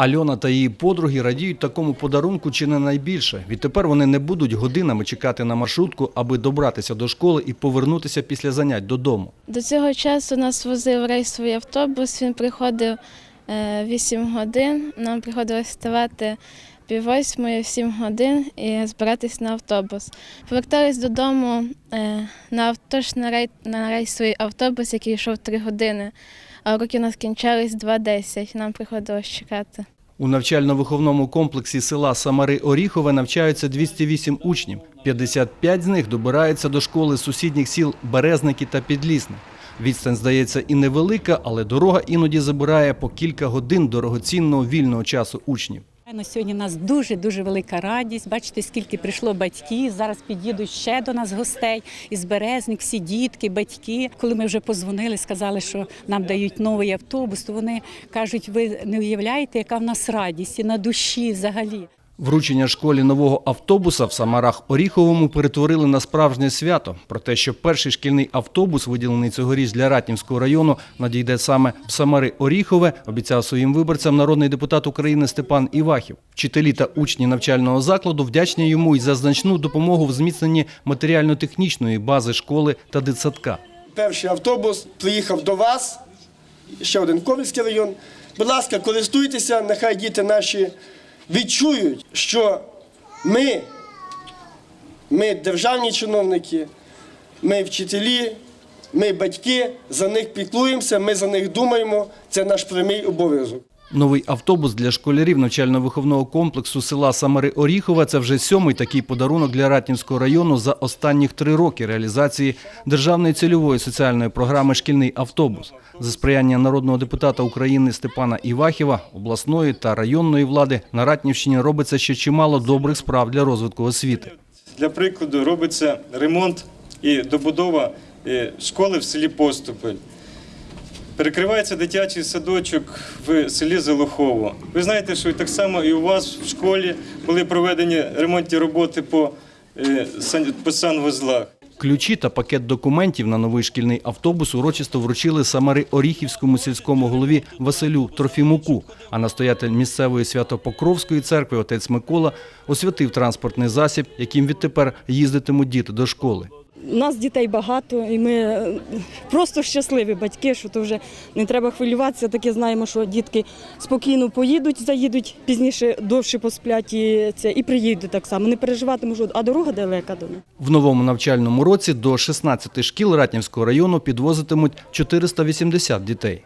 Альона та її подруги радіють такому подарунку чи не найбільше. Відтепер вони не будуть годинами чекати на маршрутку, аби добратися до школи і повернутися після занять додому. До цього часу нас возив рейсовий автобус. Він приходив е, 8 годин. Нам приходилось вставати пів восьмої, 7 годин і збиратись на автобус. Повертались додому е, на авто, на, рей, на рейсовий автобус, який йшов 3 години. А уроки у нас кінчались 2.10. Нам приходилось чекати. У навчально-виховному комплексі села Самари Оріхове навчаються 208 учнів. 55 з них добираються до школи сусідніх сіл Березники та Підлісне. Відстань здається і невелика, але дорога іноді забирає по кілька годин дорогоцінного вільного часу учнів. На сьогодні у нас дуже дуже велика радість. Бачите, скільки прийшло батьків. Зараз під'їдуть ще до нас гостей із Березник, всі дітки, батьки. Коли ми вже позвонили, сказали, що нам дають новий автобус, то вони кажуть, ви не уявляєте, яка в нас радість і на душі взагалі. Вручення школі нового автобуса в Самарах Оріховому перетворили на справжнє свято. Про те, що перший шкільний автобус, виділений цьогоріч для Ратнівського району, надійде саме в Самари Оріхове, обіцяв своїм виборцям народний депутат України Степан Івахів. Вчителі та учні навчального закладу вдячні йому й за значну допомогу в зміцненні матеріально-технічної бази школи та дитсадка. Перший автобус приїхав до вас, ще один Ковальський район. Будь ласка, користуйтеся, нехай діти наші відчують, що ми, ми державні чиновники, ми вчителі, ми батьки, за них піклуємося, ми за них думаємо. Це наш прямий обов'язок. Новий автобус для школярів навчально-виховного комплексу села Самари Оріхова – це вже сьомий такий подарунок для Ратнівського району за останніх три роки реалізації державної цільової соціальної програми «Шкільний автобус». За сприяння народного депутата України Степана Івахіва, обласної та районної влади на Ратнівщині робиться ще чимало добрих справ для розвитку освіти. Для прикладу, робиться ремонт і добудова е, школи в селі Поступель. Перекривається дитячий садочок в селі Золохово. Ви знаєте, що так само і у вас в школі були проведені ремонтні роботи по, е, по санвузлах. Ключі та пакет документів на новий шкільний автобус урочисто вручили Самари Оріхівському сільському голові Василю Трофімуку. А настоятель місцевої Свято-Покровської церкви отець Микола освятив транспортний засіб, яким відтепер їздитимуть діти до школи. У нас дітей багато, і ми е, просто щасливі батьки, що то вже не треба хвилюватися. Таке знаємо, що дітки спокійно поїдуть, заїдуть пізніше, довше посплять і це і приїдуть так само. Не переживатимуть, а дорога далека до них. В новому навчальному році до 16 шкіл Ратнівського району підвозитимуть 480 дітей.